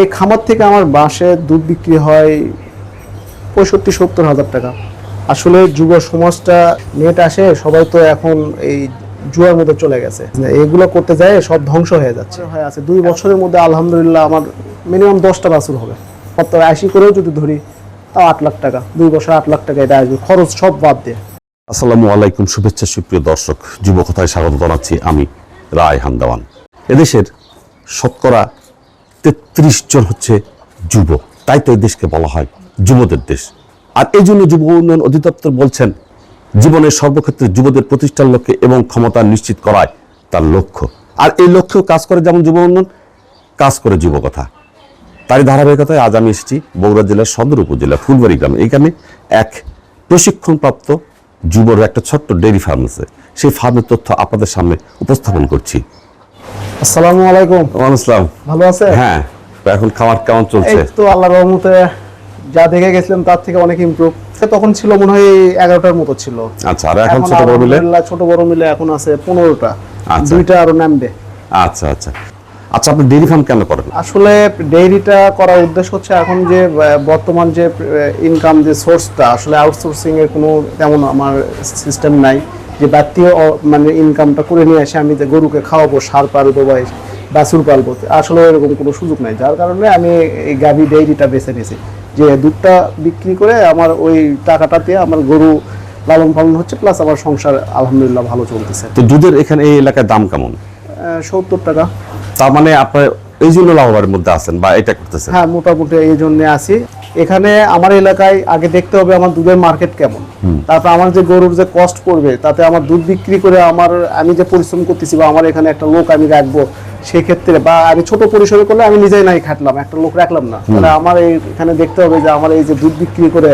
এই খামার থেকে আমার বাসে দুধ বিক্রি হয় পঁয়ষট্টি সত্তর হাজার টাকা। আসলে যুব সমাজটা নেট আসে সবাই তো এখন এই জুয়ার মধ্যে চলে গেছে। এগুলো করতে যায় সব ধ্বংস হয়ে যাচ্ছে। হয়ে আছে। দুই বছরের মধ্যে আলহামদুলিল্লাহ আমার মিনিমাম দশটা বাছুর হবে। কত আশি করেও যদি ধরি তাও আট লাখ টাকা। দুই বছর আট লাখ টাকা এটা আসবে। খরচ সব বাদ দিয়ে। আসসালামু আলাইকুম শুভেচ্ছা সুপ্রিয় দর্শক। যুবকথায় স্বাগত জানাচ্ছি আমি রায় হান্দাওয়ান এদেশের শতকরা তেত্রিশ জন হচ্ছে যুব তাই তো এই দেশকে বলা হয় যুবদের দেশ। আর এই জন্য যুব উন্নয়ন অধিদপ্তর বলছেন, জীবনের সর্বক্ষেত্রে যুবদের প্রতিষ্ঠার লক্ষ্যে এবং ক্ষমতা নিশ্চিত করায় তার লক্ষ্য। আর এই লক্ষ্যেও কাজ করে যেমন যুব উন্নয়ন, কাজ করে যুবকথা তারই ধারাবাহিকতায় আজ আমি এসেছি বগুড়া জেলার সদর উপজেলা, ফুলবাড়ি গ্রামে। এখানে এক প্রশিক্ষণপ্রাপ্ত যুবর একটা ছোট্ট ডেয়ারি ফার্ম আছে সেই ফার্মের তথ্য আপনাদের সামনে উপস্থাপন করছি। আসসালামু আলাইকুম। আসসালাম। ভালো আছে হ্যাঁ এখন খাবার কেমন চলছে? তো আল্লাহ রহমতে যা দেখে গেছিলাম তার থেকে অনেক ইমপ্রুভ তখন ছিল মনে হয় এগারোটার মতো ছিল। আচ্ছা আর এখন ছোট বড় মিলে? ছোট বড় মিলে এখন আছে পনেরোটা। আচ্ছা। দুইটা আরও নামবে। আচ্ছা আচ্ছা। আচ্ছা আপনি ডেয়ারি ফার্ম কেন করেন? আসলে ডেইরিটা করার উদ্দেশ্য হচ্ছে এখন যে বর্তমান যে ইনকাম যে সোর্সটা আসলে আউটসোর্সিং এর কোনো তেমন আমার সিস্টেম নাই। যে ব্যক্তিও মানে ইনকামটা করে নিয়ে আসে আমি যে গরুকে খাওয়াবো সার পালবো বা বাছুর পালবো আসলে এরকম কোনো সুযোগ নাই। যার কারণে আমি এই গাভি ডেইরিটা বেছে নিয়েছি। যে দুধটা বিক্রি করে আমার ওই টাকাটা দিয়ে আমার গরু লালন পালন হচ্ছে প্লাস আমার সংসার আলহামদুলিল্লাহ ভালো চলতেছে। তো দুধের এখানে এই এলাকায় দাম কেমন? সত্তর টাকা। তার মানে আপনার এই জন্য লাভবানের মধ্যে আছেন বা এটা করতেছেন? হ্যাঁ মোটামুটি এই জন্য আছি। এখানে আমার এলাকায় আগে দেখতে হবে আমার দুধের মার্কেট কেমন। তারপর আমার যে গরুর যে কস্ট পড়বে তাতে আমার দুধ বিক্রি করে আমার আমি যে পরিশ্রম করতেছি বা আমার এখানে একটা লোক আমি রাখব সেক্ষেত্রে বা আমি ছোট পরিসরে করলে আমি নিজেই নাই খাটলাম একটা লোক রাখলাম না। তাহলে আমার এখানে দেখতে হবে যে আমার এই যে দুধ বিক্রি করে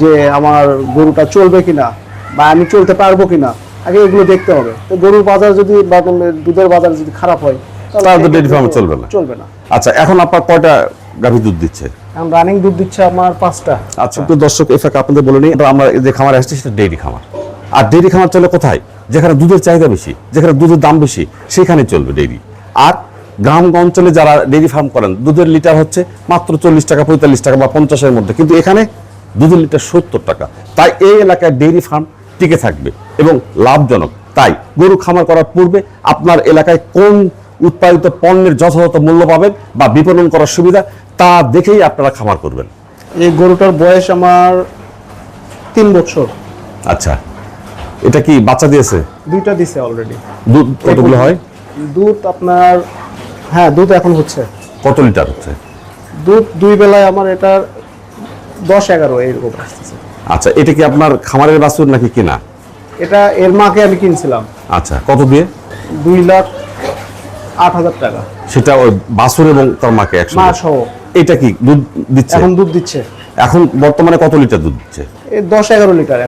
যে আমার গরুটা চলবে কিনা বা আমি চলতে পারব কিনা। আগে এগুলো দেখতে হবে। তো গরুর বাজার যদি বা দুধের বাজার যদি খারাপ হয় তাহলে তো dairy farm চলবে না। চলবে না। আচ্ছা এখন আপনার কয়টা গাভী দুধ দিচ্ছে? এখন রানিং দুধ দিচ্ছে আমার পাঁচটা। আচ্ছা তো দর্শক ফাঁকে আপনাদের বলে নিই আমরা যে খামার আসছি সেটা খামার। আর খামার চলে কোথায়? যেখানে দুধের চাহিদা বেশি যেখানে দুধের দাম বেশি সেখানে চলবে আর গ্রাম অঞ্চলে যারা ডেইরি ফার্ম করেন দুধের লিটার হচ্ছে মাত্র চল্লিশ টাকা পঁয়তাল্লিশ টাকা বা পঞ্চাশের মধ্যে। কিন্তু এখানে দুধের লিটার সত্তর টাকা। তাই এই এলাকায় ডেইরি ফার্ম টিকে থাকবে এবং লাভজনক। তাই গরু খামার করার পূর্বে আপনার এলাকায় কোন উৎপাদিত পণ্যের যথাযথ মূল্য পাবেন বা বিপণন করার সুবিধা তা দেখেই আপনারা খামার করবেন। এই গরুটার বয়স আমার তিন বছর। আচ্ছা। এটা কি বাচ্চা দিয়েছে? দুইটা দিছে অলরেডি দুধ কতগুলো হয়? দুধ আপনার হ্যাঁ দুধ এখন হচ্ছে। কত লিটার হচ্ছে? দুধ দুই বেলায় আমার এটার দশ এগারো এরকম আসতেছে। আচ্ছা এটা কি আপনার খামারের বাছুর নাকি কিনা? এটা এর মাকে আমি কিনছিলাম। আচ্ছা কত দিয়ে? দুই লাখ আট হাজার টাকা। সেটা ওই বাছুর এবং তার মাকে মা একসঙ্গে সহ। এটা কি দুধ দিচ্ছে? এখন দুধ দিচ্ছে। এখন বর্তমানে কত লিটার দুধ দিচ্ছে? দশ এগারো লিটার।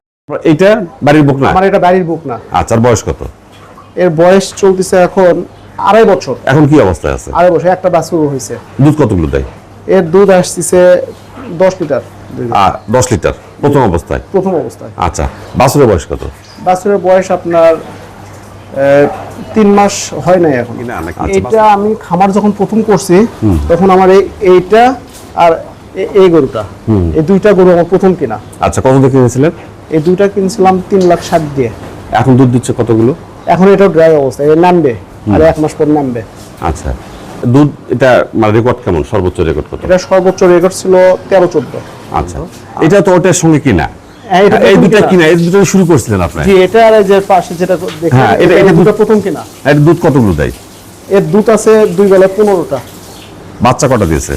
এইটা বাড়ির বুক না? আমার এটা বাড়ির বুক না। আচ্ছা বয়স কত? এর বয়স চলতেছে এখন আড়াই বছর। এখন কি অবস্থায় আছে? আড়াই বছর একটা বাছুর হয়েছে। দুধ কতগুলো দেয়? এর দুধ আসতেছে দশ লিটার। দশ লিটার। প্রথম অবস্থায়? প্রথম অবস্থায়। আচ্ছা বাছুরের বয়স কত? বাছুরের বয়স আপনার তিন মাস হয় নাই এখন। এটা আমি খামার যখন প্রথম করছি তখন আমার এইটা আর এই গরুটা এই দুইটা গরু আমার প্রথম কিনা। আচ্ছা কত দিয়ে কিনেছিলেন? এই দুইটা কিনছিলাম তিন লাখ ষাট দিয়ে। এখন দুধ দিচ্ছে কতগুলো? এখন এটা ড্রাই অবস্থা এটা নামবে আর এক মাস পর নামবে। আচ্ছা দুধ এটা মানে রেকর্ড কেমন? সর্বোচ্চ রেকর্ড কত? এটা সর্বোচ্চ রেকর্ড ছিল তেরো চোদ্দ। আচ্ছা এটা তো ওটার সঙ্গে কিনা? এই প্রথম দুটা কিনা। এই দুটো শুরু করছিলেন আপনি? জি এটা আর যে পাশে যেটা দেখেন হ্যাঁ, এটা- এটা এটা দুটো প্রথম কিনা। এর দুধ কতগুলো দেয়? এর দুধ আছে দুই বেলায় পনেরোটা। বাচ্চা কটা দিয়েছে?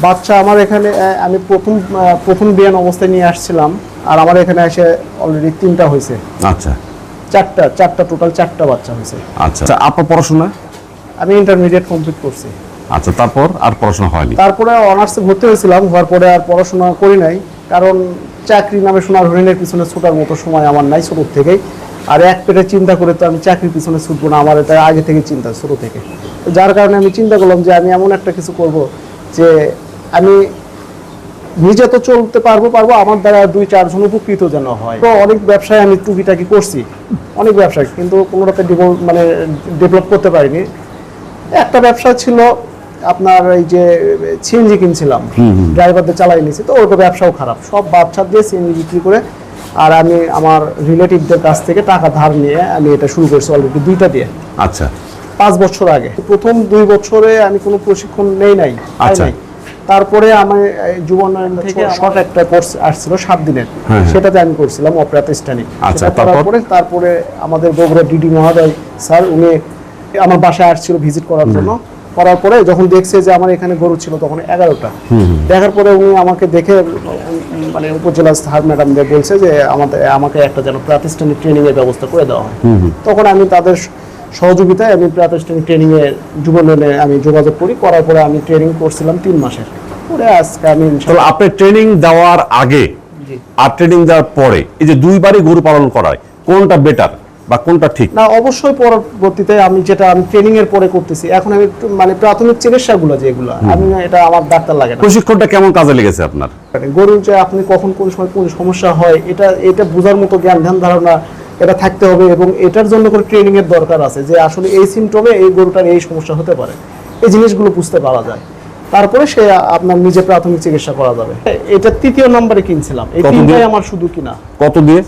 বাচ্চা আমার এখানে আমি প্রথম প্রথম বিয়ান অবস্থায় নিয়ে আসছিলাম আর আমার এখানে এসে অলরেডি তিনটা হয়েছে। আচ্ছা। চারটা চারটা টোটাল চারটা বাচ্চা হয়েছে। আচ্ছা। আচ্ছা, আপনার পড়াশোনা? আমি ইন্টারমিডিয়েট কমপ্লিট করছি। আচ্ছা তারপর আর পড়াশোনা হয়নি? তারপরে অনার্সে ভর্তি হয়েছিলাম হওয়ার পরে আর পড়াশোনা করি নাই কারণ চাকরি নামে সোনার হরিণের পিছনে ছোটার মতো সময় আমার নাই ছোটোর থেকেই। আর এক পেটে চিন্তা করে তো আমি চাকরির পিছনে ছুটবো না, আমার এটা আগে থেকে চিন্তা ছোটো থেকে। যার কারণে আমি চিন্তা করলাম যে আমি এমন একটা কিছু করব যে আমি নিজে তো চলতে পারব পারব, আমার দ্বারা দুই চারজন উপকৃত যেন হয়। তো অনেক ব্যবসায় আমি টুকিটাকি করছি, অনেক ব্যবসায়, কিন্তু কোনোটাতে মানে ডেভেলপ করতে পারিনি। একটা ব্যবসা ছিল আপনার এই যে সিএনজি কিনছিলাম ড্রাইভারদের চালাই নিয়েছি তো ওর ব্যবসাও খারাপ। সব বাচ্চা দিয়ে সিএনজি বিক্রি করে আর আমি আমার রিলেটিভদের কাছ থেকে টাকা ধার নিয়ে আমি এটা শুরু করছি অলরেডি দুইটা দিয়ে। আচ্ছা। পাঁচ বছর আগে। প্রথম দুই বছরে আমি কোনো প্রশিক্ষণ নেই নাই আচ্ছা। তারপরে আমি এই যুব উন্নয়ন থেকে শর্ট একটা কোর্স আসছিল সাত দিনের। হ্যাঁ। সেটাতে আমি করছিলাম অপ্রাতিষ্ঠানিক আচ্ছা, তারপর? পরে তারপরে আমাদের বগুড়া ডিডি মহোদয় স্যার উনি আমার বাসায় আসছিল ভিজিট করার জন্য। করার পরে যখন দেখছে যে আমার এখানে গরু ছিল তখন এগারোটা। দেখার পরে উনি আমাকে দেখে মানে উপজেলা স্যার ম্যাডামদের বলছে যে আমাদের আমাকে একটা যেন প্রাতিষ্ঠানিক ট্রেনিং এর ব্যবস্থা করে দেওয়া হয়। তখন আমি তাদের সহযোগিতায় আমি প্রাতিষ্ঠানিক ট্রেনিং এ যুব লোনে আমি যোগাযোগ করি। করার পরে আমি ট্রেনিং করছিলাম তিন মাসের। পরে আজকে আমি তাহলে ইনশাল্লাহ- আপনি ট্রেনিং দেওয়ার আগে আর ট্রেনিং দেওয়ার পরে এই যে দুইবারই গরু পালন করায় কোনটা বেটার বা কোনটা ঠিক? না অবশ্যই পরবর্তীতে আমি যেটা আমি ট্রেনিং এর পরে করতেছি। এখন আমি মানে প্রাথমিক চিকিৎসাগুলো যেগুলো আমি এটা আমার ডাক্তার লাগে না। প্রশিক্ষণটা কেমন কাজে লেগেছে আপনার? গরুর যে আপনি কখন কোন সময় কোন সমস্যা হয় এটা এটা বোঝার মতো জ্ঞান ধ্যান ধারণা এটা থাকতে হবে এবং এটার জন্য করে ট্রেনিং এর দরকার আছে যে আসলে এই সিমটমে এই গরুটার এই সমস্যা হতে পারে। এই জিনিসগুলো বুঝতে পারা যায়। তারপরে সে আপনার নিজে প্রাথমিক চিকিৎসা করা যাবে। এটা তৃতীয় নম্বরে কিনছিলাম। এই তিনটাই আমার শুধু কিনা। কত দিয়ে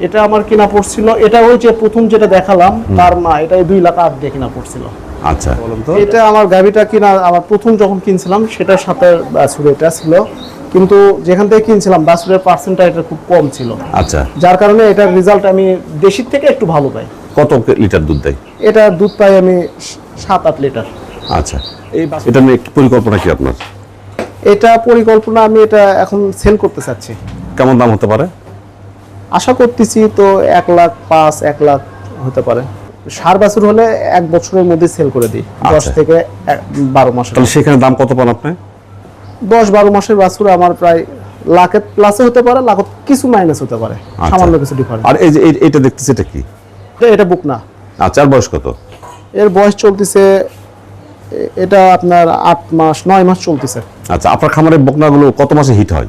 এটা আমার কিনা পড়ছিল। এটা ওই যে প্রথম যেটা দেখালাম তার মা এটা দুই লাখ আট দিয়ে কিনা পড়ছিল। আচ্ছা। বলুন তো। এটা আমার গাভিটা কিনা আমার প্রথম যখন কিনছিলাম সেটার সাথে এটা ছিল। কিন্তু যেখান থেকে কিনছিলাম বাছুরের পার্সেন্টটা এটা খুব কম ছিল। আচ্ছা। যার কারণে এটার রেজাল্ট আমি দেশির থেকে একটু ভালো পাই। কত লিটার দুধ দেয়? এটা দুধ পাই আমি সাত আট লিটার। আচ্ছা। এই এটা নিয়ে পরিকল্পনা কি আপনার? এটা পরিকল্পনা আমি এটা এখন সেল করতে চাচ্ছি। কেমন দাম হতে পারে? আশা করতেছি তো এক লাখ পাঁচ এক লাখ হতে পারে। সার বাছুর হলে এক বছরের মধ্যে সেল করে দিই দশ আচ্ছা। থেকে এক- বারো মাসের তাহলে সেখানে দাম কত পান আপনি? দশ বারো মাসের বাছুর আমার প্রায় লাখের প্লাসে হতে পারে লাখ কিছু মাইনাস হতে পারে আচ্ছা। সামান্য কিছু ডিফারেন্স আর এই যে এইটা দেখতেছি এটা কি? এটা বুক না। আচ্ছা আর বয়স কত? এর বয়স চলতেছে এটা আপনার আট মাস নয় মাস চলতেছে। আচ্ছা আপনার খামারের বকনাগুলো কত মাসে হিট হয়?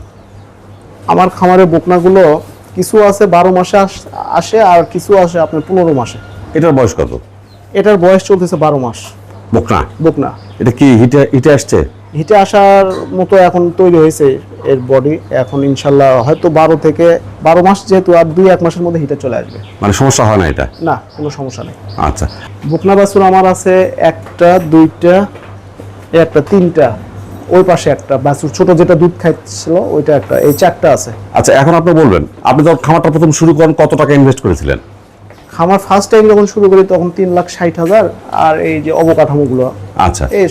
আমার খামারের বকনাগুলো কিছু আছে বারো মাসে আস- আর কিছু আসে আপনার পনেরো মাসে। এটার বয়স কত? এটার বয়স চলতেছে বারো মাস। বকনা? বকনা। এটা কি হিটে হিটে আসছে? হিটে আসার মতো এখন তৈরি হয়েছে এর বডি এখন ইনশাল্লাহ হয়তো বারো থেকে বারো মাস যেহেতু আর দুই এক মাসের মধ্যে হিটে চলে আসবে। মানে সমস্যা হয় না এটা? না কোনো সমস্যা নেই। আচ্ছা। বকনা বাছুর আমার আছে একটা দুইটা একটা তিনটা। ওই পাশে একটা বাছুর ছোট যেটা দুধ খাইছিল ওইটা একটা এই চারটা আছে। আচ্ছা এখন আপনি বলবেন আপনি যখন খামারটা প্রথম শুরু করেন কত টাকা ইনভেস্ট করেছিলেন? খামার ফার্স্ট টাইম যখন শুরু করি তখন তিন লাখ ষাট হাজার আর এই যে অবকাঠামোগুলো। আচ্ছা। এই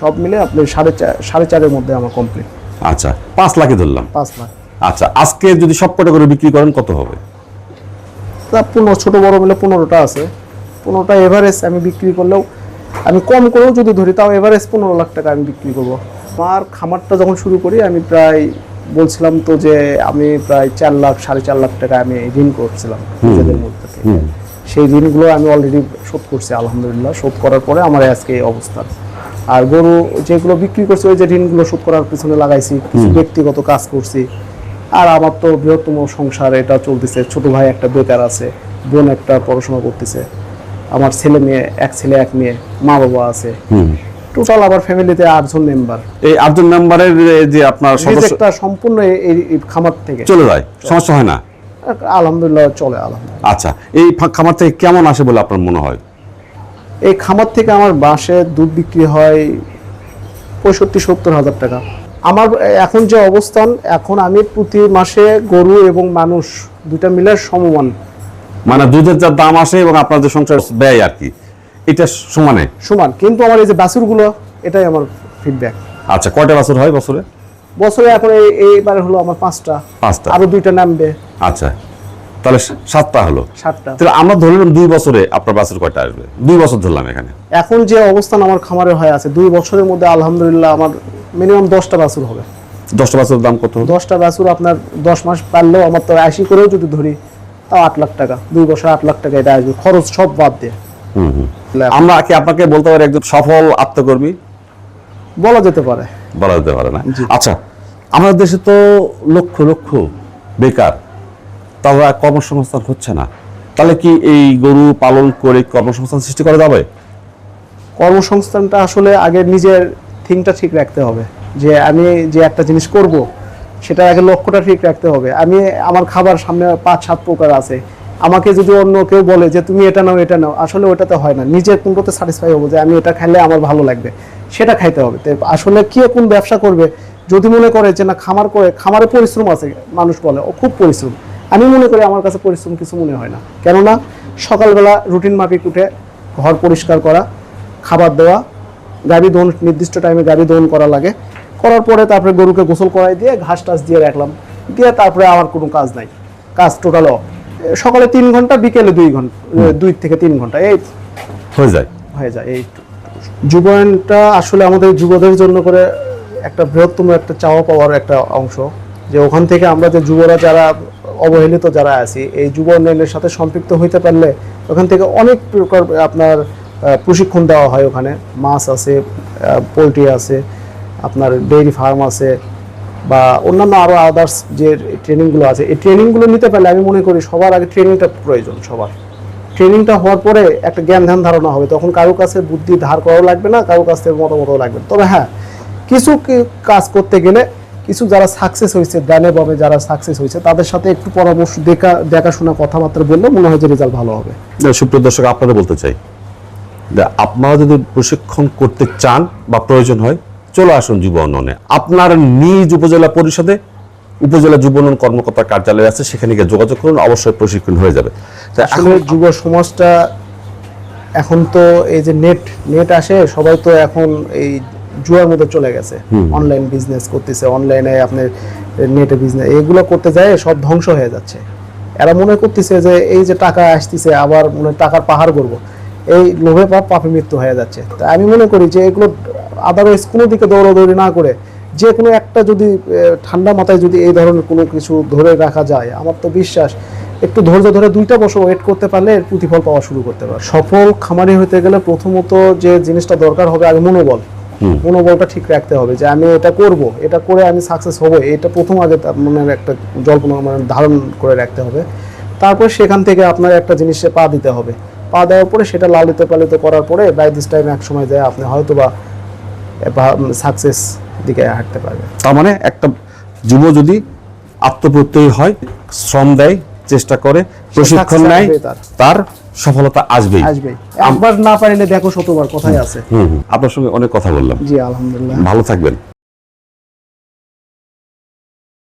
সব মিলে আপনি সাড়ে চার সাড়ে চারের মধ্যে আমার কমপ্লিট আচ্ছা পাঁচ লাখে ধরলাম। পাঁচ লাখ। আচ্ছা আজকে যদি সব কটা করে বিক্রি করেন কত হবে? তা পনেরো ছোটো বড় মিলে পনেরোটা আছে। পনেরোটা এভারেজ আমি বিক্রি করলেও আমি কম করেও যদি ধরি তাও এভারেজ পনেরো লাখ টাকা আমি বিক্রি করব। আমার খামারটা যখন শুরু করি আমি প্রায় বলছিলাম তো যে আমি প্রায় চার লাখ সাড়ে চার লাখ টাকা আমি ঋণ করছিলাম নিজেদের মধ্যে থেকে। সেই ঋণগুলো আমি অলরেডি শোধ করছি আলহামদুলিল্লাহ। শোধ করার পরে আমার আজকে এই অবস্থা। আর গরু যেগুলো বিক্রি করছে ওই যে ঋণগুলো শোধ করার পিছনে লাগাইছি কিছু ব্যক্তিগত কাজ করছি। আর আমার তো বৃহত্তম সংসার এটা চলতেছে। ছোট ভাই একটা বেকার আছে বোন একটা পড়াশোনা করতেছে। আমার ছেলে মেয়ে এক ছেলে এক মেয়ে মা বাবা আছে টোটাল আমার ফ্যামিলিতে আটজন মেম্বার। এই আটজন মেম্বারের যে আপনার সদস্য রিজেক্টটা সম্পূর্ণ এই- খামার থেকে। চলে যায় সমস্যা হয় না? আলহামদুলিল্লাহ চলে আলহামদুলিল্লাহ। আচ্ছা এই খামার থেকে কেমন আসে বলে আপনার মনে হয়? এই খামার থেকে আমার বাসে দুধ বিক্রি হয় পঁয়ষট্টি সত্তর হাজার টাকা। আমার এখন যে অবস্থান এখন আমি প্রতি মাসে গরু এবং মানুষ দুটা মিলে সমমান। মানে দুধের যা দাম আসে এবং আপনার যে সংসার ব্যয় আর কি। এটা সমানে? সমান। কিন্তু আমার এই যে বাছুরগুলো এটাই আমার ফিডব্যাক আচ্ছা কয়টা বছর হয় বছরে? বছরে এখন এই এইবার হলো আমার পাঁচটা। পাঁচটা। আরও দুইটা নামবে। আচ্ছা তাহলে সাতটা হলো। সাতটা। তাহলে আমরা ধরলাম দুই বছরে আপনার বাছুর কয়টা আসবে? দুই বছর ধরলাম এখানে। এখন যে অবস্থান আমার খামারে হয়ে আছে দুই বছরের মধ্যে আলহামদুলিল্লাহ আমার মিনিমাম দশটা বাছুর হবে। দশটা বাছুরের দাম কত দশটা বাছুর আপনার দশ মাস পারলেও আমার তো আশি করেও যদি ধরি তাও আট লাখ টাকা। দুই বছর আট লাখ টাকা এটা আসবে। খরচ সব বাদ দিয়ে। আমরা কি আপনাকে বলতে পারি একজন সফল আত্মকর্মী? বলা যেতে পারে। বলা যেতে পারে না? আচ্ছা আমাদের দেশে তো লক্ষ লক্ষ বেকার তারা কর্মসংস্থান হচ্ছে না। তাহলে কি এই গরু পালন করে কর্মসংস্থান সৃষ্টি করা যাবে? কর্মসংস্থানটা আসলে আগে নিজের থিংটা ঠিক রাখতে হবে। যে আমি যে একটা জিনিস করব সেটা আগে লক্ষ্যটা ঠিক রাখতে হবে। আমি আমার খাবার সামনে পাঁচ সাত প্রকার আছে। আমাকে যদি অন্য কেউ বলে যে তুমি এটা নাও এটা নাও, আসলে ওটাতে হয় না। নিজের কোনটাতে স্যাটিসফাই হব যে আমি এটা খাইলে আমার ভালো লাগবে। সেটা খাইতে হবে। তো আসলে কে কোন ব্যবসা করবে? যদি মনে করে যে না, খামার করে, খামারে পরিশ্রম আছে, মানুষ বলে, ও খুব পরিশ্রম। আমি মনে করি আমার কাছে পরিশ্রম কিছু মনে হয় না। কেননা, সকালবেলা রুটিন মাফিক উঠে ঘর পরিষ্কার করা, খাবার দেওয়া, গাড়ি দোহন, নির্দিষ্ট টাইমে গাড়ি দোহন করা লাগে। করার পরে তারপরে গরুকে গোসল করাই দিয়ে ঘাস টাস দিয়ে রাখলাম। দিয়ে তারপরে আমার কোনো কাজ নাই। কাজ টোটাল সকালে তিন ঘণ্টা বিকেলে দুই ঘণ্টা দুই থেকে তিন ঘণ্টা এই হয়ে যায়। হয়ে যায় এই যুবায়নটা আসলে আমাদের যুবদের জন্য করে একটা বৃহত্তম একটা চাওয়া পাওয়ার একটা অংশ। যে ওখান থেকে আমরা যে যুবরা যারা অবহেলিত যারা আছি এই যুব উন্নয়নের সাথে সম্পৃক্ত হইতে পারলে ওখান থেকে অনেক প্রকার আপনার প্রশিক্ষণ দেওয়া হয় ওখানে। মাছ আছে পোলট্রি আছে আপনার ডেইরি ফার্ম আছে বা অন্যান্য আরও আদার্স যে ট্রেনিংগুলো আছে, এই ট্রেনিংগুলো নিতে পারলে আমি মনে করি সবার আগে ট্রেনিংটা প্রয়োজন সবার। ট্রেনিংটা হওয়ার পরে একটা জ্ঞান ধ্যান ধারণা হবে, তখন কারও কাছে বুদ্ধি ধার করাও লাগবে না, কারও কাছ থেকে মতামতও লাগবে তবে হ্যাঁ কিছু কাজ করতে গেলে কিছু যারা সাকসেস হয়েছে জ্ঞানে ভাবে যারা সাকসেস হয়েছে, তাদের সাথে একটু পরামর্শ দেখা, দেখাশোনা, কথাবার্তা বললে মনে হয় যে রেজাল্ট ভালো হবে। সুপ্রিয় দর্শক আপনারা বলতে চাই আপনারা যদি প্রশিক্ষণ করতে চান বা প্রয়োজন হয় চলে আসুন যুব উন্নয়নে। আপনার নিজ উপজেলা পরিষদে উপজেলা যুব উন্নয়ন কর্মকর্তার কার্যালয় আছে সেখানে গিয়ে যোগাযোগ করুন অবশ্যই প্রশিক্ষণ হয়ে যাবে। তা আসলে এখন যুব সমাজটা এখন তো এই যে নেট নেট আসে সবাই তো এখন এই জুয়ার মধ্যে চলে গেছে। অনলাইন বিজনেস করতেছে অনলাইনে আপনার নেটে বিজনেস এগুলো করতে যায় সব ধ্বংস হয়ে যাচ্ছে। এরা মনে করতেছে যে এই যে টাকা আসতেছে আবার মনে টাকার পাহাড় করব এই লোভে পাপ পাপে মৃত্যু হয়ে যাচ্ছে। তা আমি মনে করি যে এগুলো আদারওয়াইজ কোনো দিকে দৌড়াদৌড়ি না করে যে কোনো একটা যদি ঠান্ডা মাথায় যদি এই ধরনের কোনো কিছু ধরে রাখা যায় আমার তো বিশ্বাস একটু ধৈর্য ধরে দুইটা বছর ওয়েট করতে পারলে এর প্রতিফল পাওয়া শুরু করতে পারে সফল খামারি হতে গেলে প্রথমত যে জিনিসটা দরকার হবে আগে মনোবল। মনোবলটা ঠিক রাখতে হবে যে আমি এটা করব এটা করে আমি সাকসেস হব এটা প্রথম আগে মনের একটা জল্পনা মানে ধারণ করে রাখতে হবে। তারপর সেখান থেকে আপনার একটা জিনিসে পা দিতে হবে। পা দেওয়ার পরে সেটা লালিত পালিত করার পরে বাই দিস টাইম এক সময় যায় আপনি হয়তো বা সাকসেস দিকে হাঁটতে পারবে। তার মানে একটা যুব যদি আত্মপ্রত্যয়ী হয় শ্রম দেয় চেষ্টা করে প্রশিক্ষণ নেয় তার। সফলতা আসবেই। আসবেই। একবার না পারিলে দেখো শতবার কথাই আছে। আপনার সঙ্গে অনেক কথা বললাম। জি আলহামদুলিল্লাহ। ভালো থাকবেন।